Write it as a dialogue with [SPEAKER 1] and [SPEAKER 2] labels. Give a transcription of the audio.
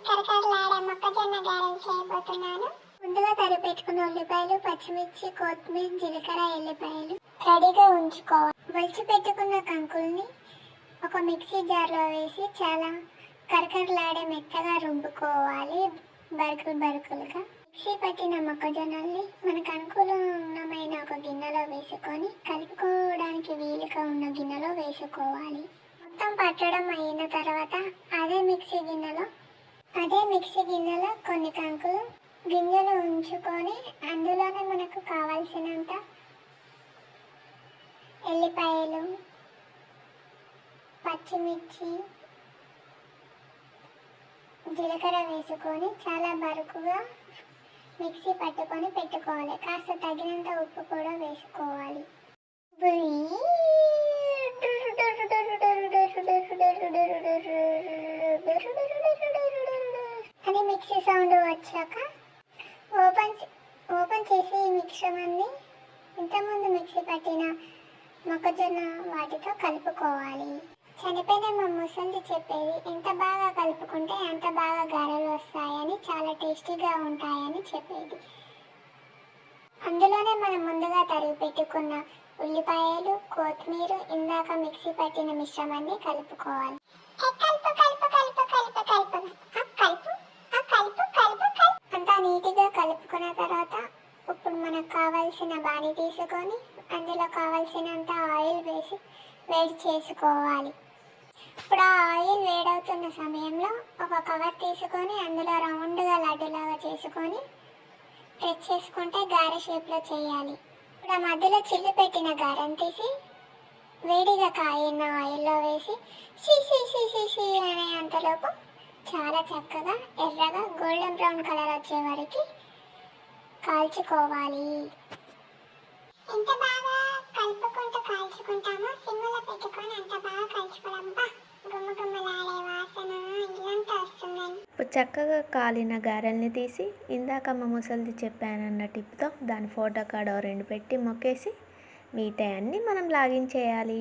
[SPEAKER 1] మొక్కజొన్న ముందుగా తరి పెట్టుకున్న ఉల్లిపాయలు పచ్చిమిర్చి కొత్తిమీర జీలకర్ర ఎల్లిపాయలు రెడీగా ఉంచుకోవాలి. వలిచి పెట్టుకున్న కంకుల్ని ఒక మిక్సీ జార్లో వేసి చాలా కరకరలాడే మెత్తగా రుబ్బుకోవాలి బరుకులు బరుకులుగా. మిక్సీ పట్టిన మొక్కజొన్నల్ని మనకు అనుకూలమైన ఒక గిన్నెలో వేసుకొని కలుపుకోవడానికి వీలుగా ఉన్న గిన్నెలో వేసుకోవాలి. మొత్తం పట్టడం అయిన తర్వాత అదే మిక్సీ గిన్నెలో అదే మిక్సీ గిన్నెలో కొన్ని కంకులు గింజలు ఉంచుకొని అందులోనే మనకు కావాల్సినంత ఎల్లిపాయలు పచ్చిమిర్చి జీలకర్ర వేసుకొని చాలా బరుకుగా మిక్సీ పట్టుకొని పెట్టుకోవాలి. కాస్త తగినంత ఉప్పు కూడా వేసుకోవాలి. అని మిక్సీ సౌండ్ వచ్చాక ఓపెన్ ఓపెన్ చేసి ఈ మిశ్రమాన్ని ఇంతకుముందు మిక్సీ పట్టిన మొక్కజొన్న వాటితో కలుపుకోవాలి. చనిపోయిన మా ముసలి చెప్పేది ఎంత బాగా కలుపుకుంటే అంత బాగా గారెలు వస్తాయని చాలా టేస్టీగా ఉంటాయని చెప్పేది. అందులోనే మనం ముందుగా తరిగి పెట్టుకున్న ఉల్లిపాయలు కొత్తిమీర ఇందాక మిక్సీ పట్టిన మిశ్రమాన్ని కలుపుకోవాలి. ఇప్పుడు మనకు కావాల్సిన బాణీ తీసుకొని అందులో కావాల్సినంత ఆయిల్ వేసి వేడి చేసుకోవాలి. ఇప్పుడు ఆ ఆయిల్ వేడవుతున్న సమయంలో ఒక కవర్ తీసుకొని అందులో రౌండ్గా లడ్డులాగా చేసుకొని ప్రెస్ చేసుకుంటే గారె షేప్లో చేయాలి. ఇప్పుడు ఆ మధ్యలో చిల్లు పెట్టిన గారెని తీసి వేడిగా కాయిన ఆయిల్లో వేసి షీ షీ షీ షీ షీ అనే అంతలోపు చాలా చక్కగా ఎర్రగా గోల్డెన్ బ్రౌన్ కలర్ వచ్చే వరకు కాల్చుకోవాలి. ఎంత బాగా కలుపుకుంటూ కాల్చుకుంటామో సిమ్లో పెట్టుకొని అంత బాగా కాల్చుకోవడం బా వాసన ఇల్లంతా వస్తుందండి
[SPEAKER 2] ఇప్పుడు చక్కగా కాలిన గారెల్ని తీసి ఇందాక మా ముసలిది చెప్పానన్న టిప్తో దాని ఫోటో కాడ రెండు పెట్టి మొక్కేసి మిగతా అన్నీ మనం లాగిన్ చేయాలి.